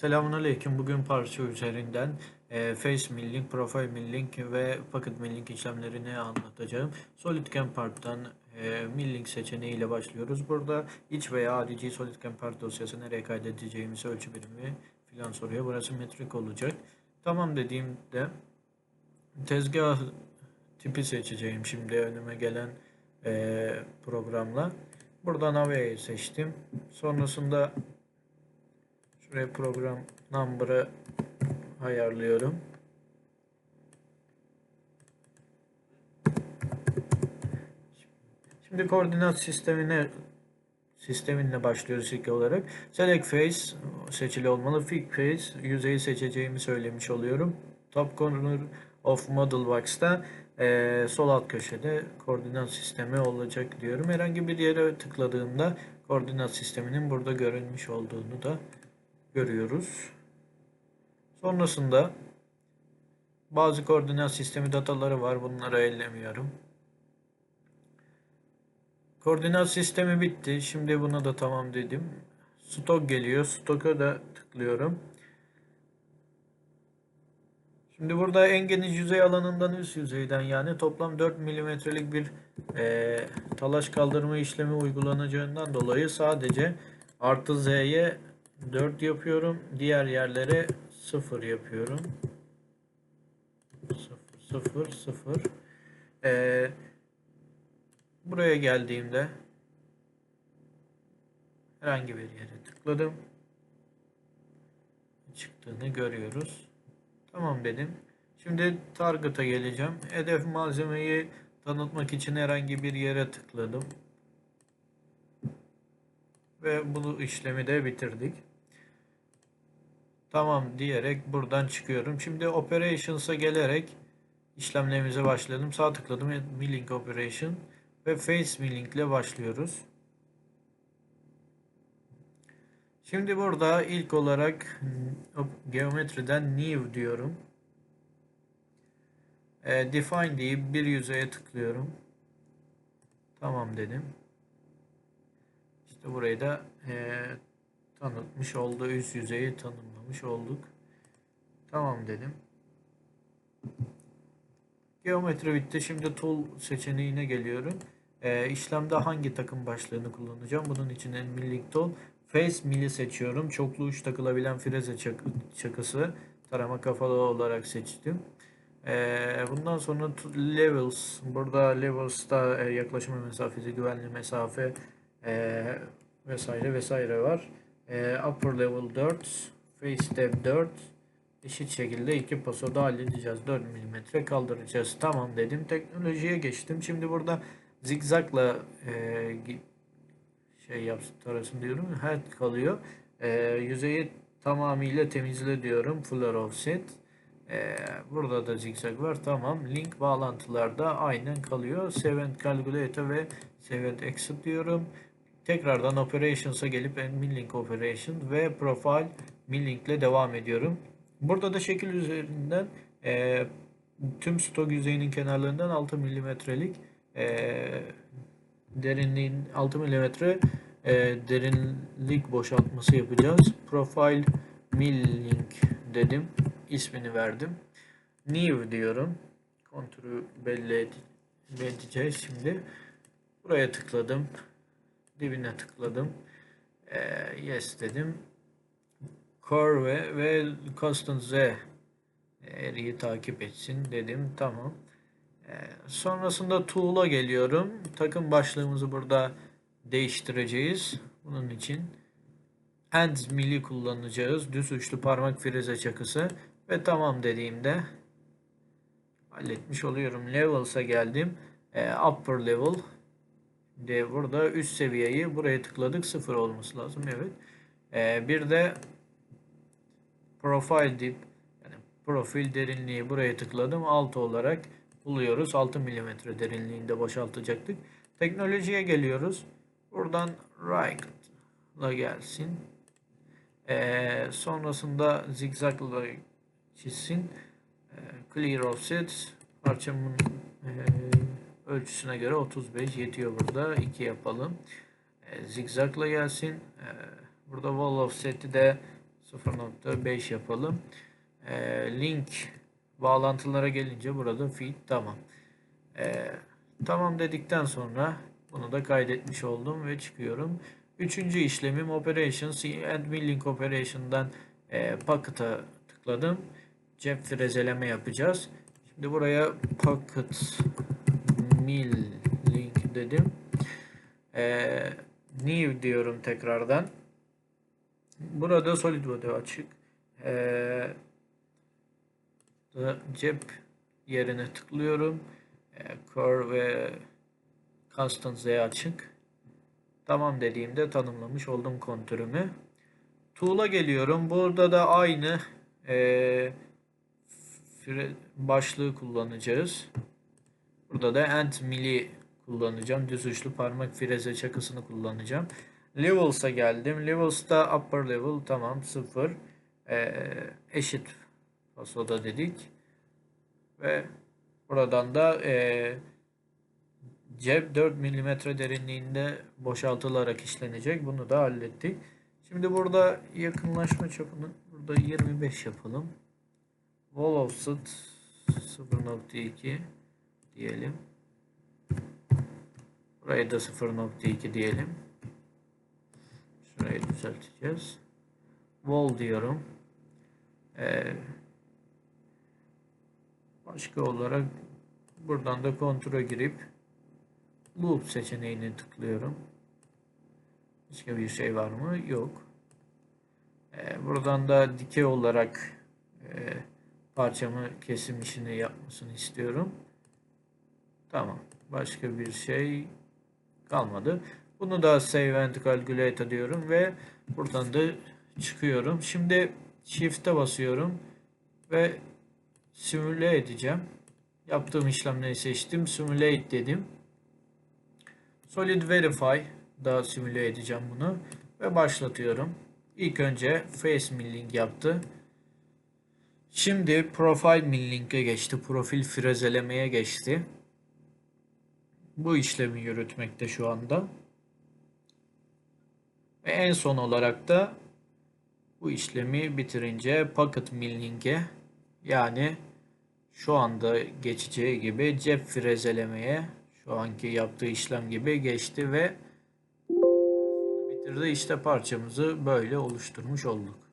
Selamünaleyküm. Bugün parça üzerinden e, face milling, profile milling ve packet milling işlemlerini anlatacağım. SolidCam Part'tan e, milling seçeneğiyle başlıyoruz. Burada iç veya adici SolidCam Part dosyası nereye kaydedeceğimizi ölçü birimi filan soruyor. Burası metrik olacak. Tamam dediğimde tezgah tipi seçeceğim şimdi önüme gelen e, programla. Buradan Avia'yı seçtim. Sonrasında Şuraya program number'ı ayarlıyorum. Şimdi koordinat sistemine sisteminle başlıyoruz ilk olarak. Select face seçili olmalı. Fix face yüzeyi seçeceğimi söylemiş oluyorum. Top corner of model box'ta eee, sol alt köşede koordinat sistemi olacak diyorum. Herhangi bir yere tıkladığımda koordinat sisteminin burada görünmüş olduğunu da görüyoruz. Sonrasında bazı koordinat sistemi dataları var. Bunları ellemiyorum. Koordinat sistemi bitti. Şimdi buna da tamam dedim. Stok geliyor. Stok'a da tıklıyorum. Şimdi burada en geniş yüzey alanından üst yüzeyden yani toplam 4 milimetrelik bir eee, talaş kaldırma işlemi uygulanacağından dolayı sadece artı Z'ye 4 yapıyorum. Diğer yerlere 0 yapıyorum. 0 0 0. Ee, buraya geldiğimde herhangi bir yere tıkladım. Çıktığını görüyoruz. Tamam dedim. Şimdi target'a geleceğim. Hedef malzemeyi tanıtmak için herhangi bir yere tıkladım. Ve bu işlemi de bitirdik. Tamam diyerek buradan çıkıyorum. Şimdi Operations'a gelerek işlemlerimize başladım. Sağ tıkladım. Milling Operation ve Face Milling ile başlıyoruz. Şimdi burada ilk olarak geometriden New diyorum. E, define deyip bir yüzeye tıklıyorum. Tamam dedim. İşte burayı da e, tanıtmış oldu. Üst yüzeyi tanımlamış olduk. Tamam dedim. Geometri bitti. Şimdi tool seçeneğine geliyorum. Ee, işlemde hangi takım başlığını kullanacağım? Bunun için en milling tool. Face milli seçiyorum. Çoklu uç takılabilen freze çak çakısı. Tarama kafalı olarak seçtim. Ee, bundan sonra levels. Burada levels'ta e, yaklaşma mesafesi, güvenli mesafe e, vesaire vesaire var. Ee, upper level 4, face step 4 eşit şekilde iki pasoda halledeceğiz. 4 mm kaldıracağız. Tamam dedim. Teknolojiye geçtim. Şimdi burada zigzagla e, şey yapsın tarasın diyorum. Head kalıyor. E, yüzeyi tamamıyla temizle diyorum. Fuller offset. E, burada da zigzag var. Tamam. Link bağlantılarda aynen kalıyor. Save and calculator ve save and exit diyorum. Tekrardan Operations'a gelip Milling Operation ve Profile Milling ile devam ediyorum. Burada da şekil üzerinden e, tüm stok yüzeyinin kenarlarından 6 milimetrelik e, derinliğin 6 milimetre e, derinlik boşaltması yapacağız. Profile Milling dedim. ismini verdim. New diyorum. Kontürü belli ed- edeceğiz şimdi. Buraya tıkladım dibine tıkladım. Ee, yes dedim. Core ve, Constant Z eğriyi takip etsin dedim. Tamam. Ee, sonrasında Tool'a geliyorum. Takım başlığımızı burada değiştireceğiz. Bunun için Hands mili kullanacağız. Düz uçlu parmak freze çakısı. Ve tamam dediğimde halletmiş oluyorum. Levels'a geldim. Ee, upper level de burada üst seviyeyi buraya tıkladık. Sıfır olması lazım. Evet. Ee, bir de profile dip yani profil derinliği buraya tıkladım. 6 olarak buluyoruz. 6 milimetre derinliğinde boşaltacaktık. Teknolojiye geliyoruz. Buradan right'la gelsin. Ee, sonrasında zigzag'la çizsin. Ee, clear offset parçamın ee, ölçüsüne göre 35 yetiyor burada. 2 yapalım. E, zigzagla gelsin. E, burada wall offset'i de 0.5 yapalım. Ee, link bağlantılara gelince burada feed tamam. Ee, tamam dedikten sonra bunu da kaydetmiş oldum ve çıkıyorum. Üçüncü işlemim Operations and Milling Operation'dan e, tıkladım. Cep frezeleme yapacağız. Şimdi buraya Pocket Milling dedim. Ee, new diyorum tekrardan. Burada SolidWorks açık. Ee, cep yerine tıklıyorum. Ee, Core ve Constant Z açık. Tamam dediğimde tanımlamış oldum kontürümü. Tool'a geliyorum. Burada da aynı fre- başlığı kullanacağız. Burada da End Milli kullanacağım. Düz uçlu parmak freze çakısını kullanacağım. Levels'a geldim. Levels'ta upper level tamam 0. Ee, eşit pasoda dedik. Ve buradan da ee, cep 4 mm derinliğinde boşaltılarak işlenecek. Bunu da hallettik. Şimdi burada yakınlaşma çapını burada 25 yapalım. Wall offset 0.2 diyelim. Burayı da 0.2 diyelim. Şurayı düzelteceğiz. Wall diyorum. Ee, başka olarak buradan da kontrole girip Loop seçeneğini tıklıyorum. Başka bir şey var mı? Yok. Ee, buradan da dikey olarak e, parçamı kesim işini yapmasını istiyorum. Tamam. Başka bir şey kalmadı. Bunu da Save and Calculate diyorum ve buradan da çıkıyorum. Şimdi Shift'e basıyorum ve simüle edeceğim. Yaptığım işlemleri seçtim. Simulate dedim. Solid Verify da simüle edeceğim bunu ve başlatıyorum. İlk önce Face Milling yaptı. Şimdi Profile Milling'e geçti. Profil frezelemeye geçti. Bu işlemi yürütmekte şu anda. Ve en son olarak da bu işlemi bitirince Pocket Milling'e yani şu anda geçeceği gibi cep frezelemeye şu anki yaptığı işlem gibi geçti ve bitirdi. İşte parçamızı böyle oluşturmuş olduk.